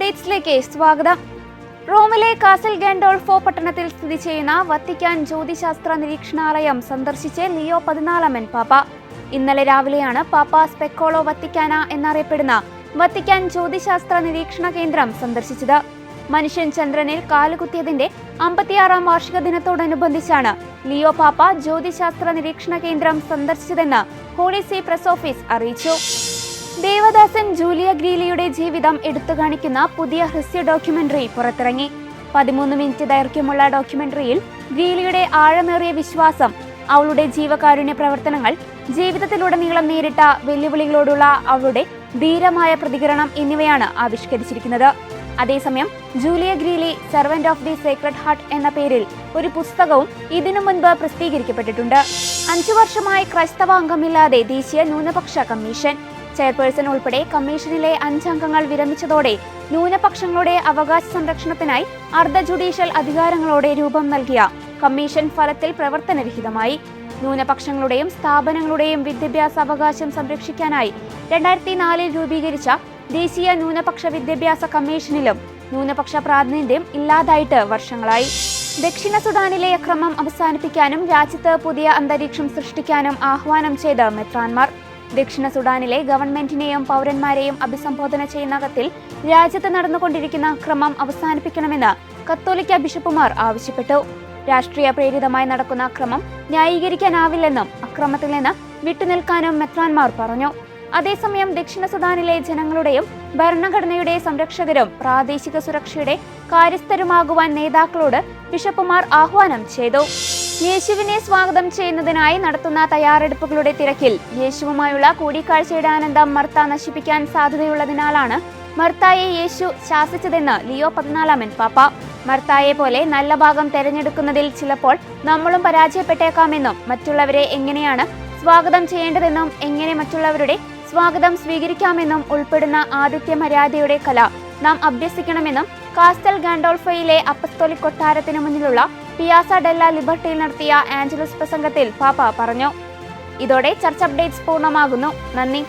വാർത്തകളിലേക്ക് സ്വാഗതം. റോമിലെ കാസൽ ഗാൻഡോൾഫോ പട്ടണത്തിൽ സ്ഥിതി ചെയ്യുന്ന വത്തിക്കാൻ ജ്യോതിശാസ്ത്ര നിരീക്ഷണാലയം സന്ദർശിച്ച് ലിയോ പതിനാലാമൻ പാപ്പ. ഇന്നലെ രാവിലെയാണ് പാപ്പ സ്പെക്കോളോ വത്തിക്കാന എന്നറിയപ്പെടുന്ന വത്തിക്കാൻ ജ്യോതിശാസ്ത്ര നിരീക്ഷണ കേന്ദ്രം സന്ദർശിച്ചത്. മനുഷ്യൻ ചന്ദ്രനിൽ കാലുകുത്തിയതിന്റെ അമ്പത്തിയാറാം വാർഷിക ദിനത്തോടനുബന്ധിച്ചാണ് ലിയോ പാപ്പ ജ്യോതിശാസ്ത്ര നിരീക്ഷണ കേന്ദ്രം സന്ദർശിച്ചതെന്ന് ഹോളി സി പ്രസ് ഓഫീസ് അറിയിച്ചു. ദേവദാസൻ ജൂലിയ ഗ്രീലിയുടെ ജീവിതം എടുത്തു കാണിക്കുന്ന പുതിയ ഹ്രസ്യ ഡോക്യുമെന്ററി പുറത്തിറങ്ങി. പതിമൂന്ന് മിനിറ്റ് ദൈർഘ്യമുള്ള ഡോക്യുമെന്ററിയിൽ ഗ്രീലിയുടെ ആഴമേറിയ വിശ്വാസം അവളുടെ ജീവകാരുണ്യ പ്രവർത്തനങ്ങൾ ജീവിതത്തിലുടനീളം നേരിട്ട വെല്ലുവിളികളോടുള്ള അവളുടെ ധീരമായ പ്രതികരണം എന്നിവയാണ് ആവിഷ്കരിച്ചിരിക്കുന്നത്. അതേസമയം Julia Greeley servant of the sacred heart എന്ന പേരിൽ ഒരു പുസ്തകവും ഇതിനു മുൻപ് പ്രസിദ്ധീകരിക്കപ്പെട്ടിട്ടുണ്ട്. അഞ്ചു വർഷമായി ക്രൈസ്തവ അംഗമില്ലാതെ ദേശീയ ന്യൂനപക്ഷ കമ്മീഷൻ ചെയർപേഴ്സൺ ഉൾപ്പെടെ കമ്മീഷനിലെ അഞ്ചംഗങ്ങൾ വിരമിച്ചതോടെ ന്യൂനപക്ഷങ്ങളുടെ അവകാശ സംരക്ഷണത്തിനായി അർദ്ധ ജുഡീഷ്യൽ അധികാരങ്ങളോടെ രൂപം നൽകിയ കമ്മീഷൻ ഫലത്തിൽ പ്രവർത്തനരഹിതമായി. ന്യൂനപക്ഷങ്ങളുടെയും സ്ഥാപനങ്ങളുടെയും വിദ്യാഭ്യാസ അവകാശം സംരക്ഷിക്കാനായി രണ്ടായിരത്തി നാലിൽ രൂപീകരിച്ച ദേശീയ ന്യൂനപക്ഷ വിദ്യാഭ്യാസ കമ്മീഷനിലും ന്യൂനപക്ഷ പ്രാതിനിധ്യം ഇല്ലാതായിട്ട് വർഷങ്ങളായി. ദക്ഷിണ സുഡാനിലെ അക്രമം അവസാനിപ്പിക്കാനും രാജ്യത്ത് പുതിയ അന്തരീക്ഷം സൃഷ്ടിക്കാനും ആഹ്വാനം ചെയ്ത മെത്രാൻമാർ ദക്ഷിണ സുഡാനിലെ ഗവൺമെന്റിനെയും പൗരന്മാരെയും അഭിസംബോധന ചെയ്യുന്ന കത്തിൽ രാജ്യത്ത് നടന്നുകൊണ്ടിരിക്കുന്ന ക്രമം അവസാനിപ്പിക്കണമെന്ന് കത്തോലിക്ക ബിഷപ്പുമാർ ആവശ്യപ്പെട്ടു. രാഷ്ട്രീയ പ്രേരിതമായി നടക്കുന്ന അക്രമം ന്യായീകരിക്കാനാവില്ലെന്നും അക്രമത്തിൽ നിന്ന് വിട്ടുനിൽക്കാനും മെത്രാൻമാർ പറഞ്ഞു. അതേസമയം ദക്ഷിണ സുഡാനിലെ ജനങ്ങളുടെയും ഭരണഘടനയുടെ സംരക്ഷകരും പ്രാദേശിക സുരക്ഷയുടെ കാര്യസ്ഥരുമാകുവാൻ നേതാക്കളോട് ബിഷപ്പുമാർ ആഹ്വാനം ചെയ്തു. യേശുവിനെ സ്വാഗതം ചെയ്യുന്നതിനായി നടത്തുന്ന തയ്യാറെടുപ്പുകളുടെ തിരക്കിൽ യേശുവുമായുള്ള കൂടിക്കാഴ്ചയുടെ ആനന്ദം മർത്ത നശിപ്പിക്കാൻ സാധ്യതയുള്ളതിനാലാണ് മർത്തായെ യേശു ശാസിച്ചതെന്ന് ലിയോ പതിനാലാമൻ പാപ്പ. മർത്തായെ പോലെ നല്ല ഭാഗം തെരഞ്ഞെടുക്കുന്നതിൽ ചിലപ്പോൾ നമ്മളും പരാജയപ്പെട്ടേക്കാമെന്നും മറ്റുള്ളവരെ എങ്ങനെയാണ് സ്വാഗതം ചെയ്യേണ്ടതെന്നും എങ്ങനെ മറ്റുള്ളവരുടെ സ്വാഗതം സ്വീകരിക്കാമെന്നും ഉൾപ്പെടുന്ന ആദിത്യ മര്യാദയുടെ കല നാം അഭ്യസിക്കണമെന്നും കാസ്റ്റൽ ഗാൻഡോൾഫയിലെ അപ്പസ്തോലിക് കൊട്ടാരത്തിന് മുന്നിലുള്ള പിയാസ ഡെല്ല ലിബർട്ടിയിൽ നടത്തിയ ആഞ്ചലസ് പ്രസംഗത്തിൽ പാപ്പ പറഞ്ഞു. ഇതോടെ ചർച്ച് അപ്ഡേറ്റ്സ് പൂർണമാകുന്നു. നന്ദി.